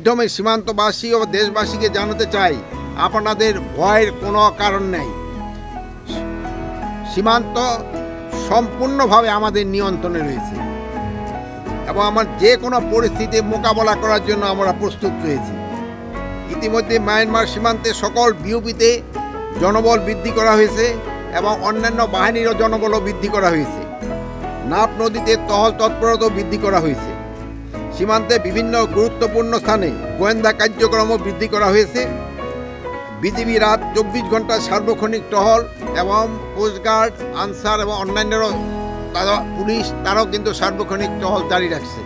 মাধ্যমে সীমান্তবাসী ও দেশবাসীকে জানাতে চাই, আপনাদের ভয়ের কোনো কারণ নেই। সীমান্ত সম্পূর্ণভাবে আমাদের নিয়ন্ত্রণে রয়েছে এবং আমার যে কোনো পরিস্থিতি মোকাবেলা করার জন্য আমরা প্রস্তুত রয়েছি। ইতিমধ্যে মায়ানমার সীমান্তে সকল বিউপিতে জনবল বৃদ্ধি করা হয়েছে এবং অন্যান্য বাহিনীরও জনবলও বৃদ্ধি করা হয়েছে। নাপ নদীতে টহল তৎপরতাও বৃদ্ধি করা হয়েছে। সীমান্তে বিভিন্ন গুরুত্বপূর্ণ স্থানে গোয়েন্দা কার্যক্রমও বৃদ্ধি করা হয়েছে। বিজিবি রাত চব্বিশ ঘণ্টা সার্বক্ষণিক টহল এবং কোস্টগার্ড আনসার এবং অন্যান্যরও তারা পুলিশ, তারাও কিন্তু সার্বক্ষণিক টহল জারি রাখছে।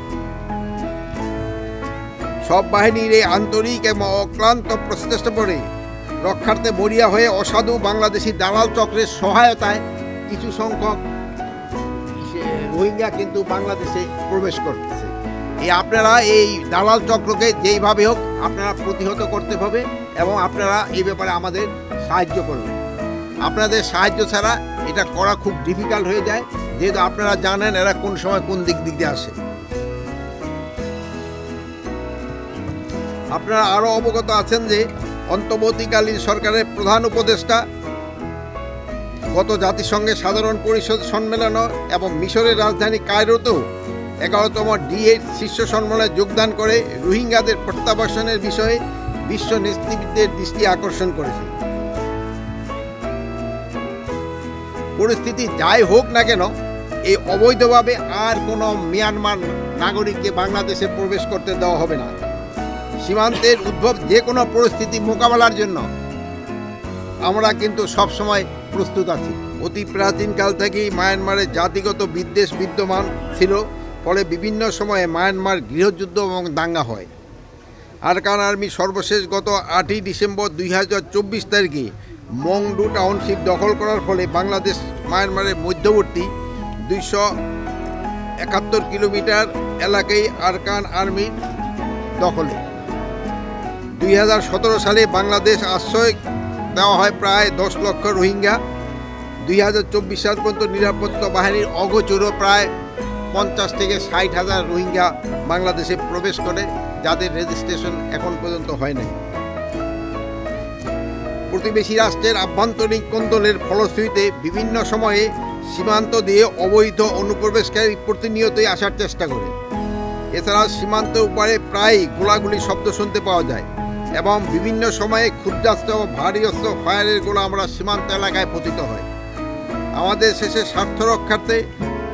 সব বাহিনীর এই আন্তরিক এবং অক্লান্ত প্রচেষ্টা পরে রক্ষার্থে মরিয়া হয়ে অসাধু বাংলাদেশি দালাল চক্রের সহায়তায় কিছু সংখ্যক রোহিঙ্গা কিন্তু বাংলাদেশে প্রবেশ করতেছে এই আপনারা এই দালাল চক্রকে যেইভাবে হোক আপনারা প্রতিহত করতে হবে এবং আপনারা এই ব্যাপারে আমাদের সাহায্য করবেন আপনাদের সাহায্য ছাড়া এটা করা খুব ডিফিকাল্ট হয়ে যায়। যেহেতু আপনারা জানেন এরা কোন সময় কোন দিক দিক দিয়ে আসে। আপনারা আরও অবগত আছেন যে অন্তর্বর্তীকালীন সরকারের প্রধান উপদেষ্টা গত জাতিসংঘের সাধারণ পরিষদ সম্মেলন এবং মিশরের রাজধানী কায়রোতেও এগারোতম ডি এইট শীর্ষ সম্মেলনে যোগদান করে রোহিঙ্গাদের প্রত্যাবাসনের বিষয়ে বিশ্ব নেতৃত্বের দৃষ্টি আকর্ষণ করেছে। পরিস্থিতি যাই হোক না কেন এই অবৈধভাবে আর কোনো মিয়ানমার নাগরিককে বাংলাদেশে প্রবেশ করতে দেওয়া হবে না। সীমান্তের উদ্ভব যে কোনো পরিস্থিতি মোকাবেলার জন্য আমরা কিন্তু সব সময় প্রস্তুত আছি। অতি প্রাচীনকাল থেকেই মায়ানমারে জাতিগত বিদ্বেষ বিদ্যমান ছিল। ফলে বিভিন্ন সময়ে মায়ানমার গৃহযুদ্ধ এবং দাঙ্গা হয়। আরকান আর্মি সর্বশেষ গত আটই ডিসেম্বর দুই হাজার চব্বিশ তারিখে মংডু টাউনশিপ দখল করার ফলে বাংলাদেশ মায়ানমারের মধ্যবর্তী দুইশো একাত্তর কিলোমিটার এলাকায় আরকান আর্মির দখলে। দুই হাজার সতেরো সালে বাংলাদেশ আশ্রয় দেওয়া হয় প্রায় দশ লক্ষ রোহিঙ্গা। দুই হাজার চব্বিশ সাল পর্যন্ত নিরাপত্তা বাহিনীর অগোচরও প্রায় পঞ্চাশ থেকে ষাট হাজার রোহিঙ্গা বাংলাদেশে প্রবেশ করে, যাদের রেজিস্ট্রেশন এখন পর্যন্ত হয় নাই। প্রতিবেশী রাষ্ট্রের আভ্যন্তরীণ কোন্দলের ফলশ্রুতিতে বিভিন্ন সময়ে সীমান্ত দিয়ে অবৈধ অনুপ্রবেশকারী প্রতিনিয়তই আসার চেষ্টা করে। এছাড়া সীমান্ত উপারে প্রায়ই গোলাগুলি শব্দ শুনতে পাওয়া যায় এবং বিভিন্ন সময়ে ক্ষুদ্রাস্ত্র ও ভারী অস্ত্র ফায়ারের গোলা আমরা সীমান্ত এলাকায় পতিত হয়। আমাদের শেষে স্বার্থ রক্ষার্থে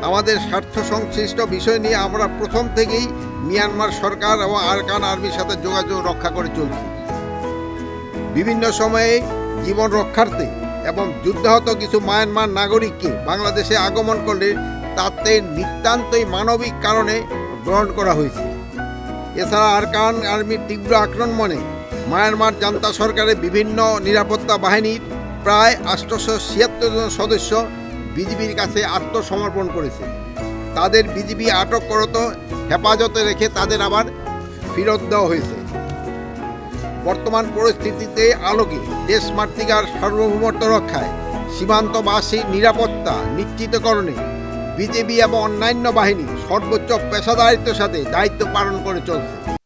আমাদের স্বার্থ সংশ্লিষ্ট বিষয় নিয়ে আমরা প্রথম থেকেই মিয়ানমার সরকার এবং আরকান আর্মির সাথে যোগাযোগ রক্ষা করে চলছি। বিভিন্ন সময়ে জীবন রক্ষার্থে এবং যুদ্ধাহত কিছু মায়ানমার নাগরিককে বাংলাদেশে আগমন করলে তাতে নিতান্তই মানবিক কারণে গ্রহণ করা হয়েছে। এছাড়া আরকান আর্মির তীব্র আক্রমণে মায়ানমার জান্তা সরকারের বিভিন্ন নিরাপত্তা বাহিনীর প্রায় আটশোশো ছিয়াত্তর জন সদস্য বিজিবির কাছে আত্মসমর্পণ করেছে। তাদের বিজিবি আটক করত, হেফাজতে রেখে তাদের আবার ফেরত দেওয়া হয়েছে। বর্তমান পরিস্থিতিতে আলোকে দেশ মাতৃকার সার্বভৌমত্ব রক্ষায় সীমান্তবাসীর নিরাপত্তা নিশ্চিতকরণে বিজেপি এবং অন্যান্য বাহিনী সর্বোচ্চ পেশাদারিত্বের সাথে দায়িত্ব পালন করে চলছে।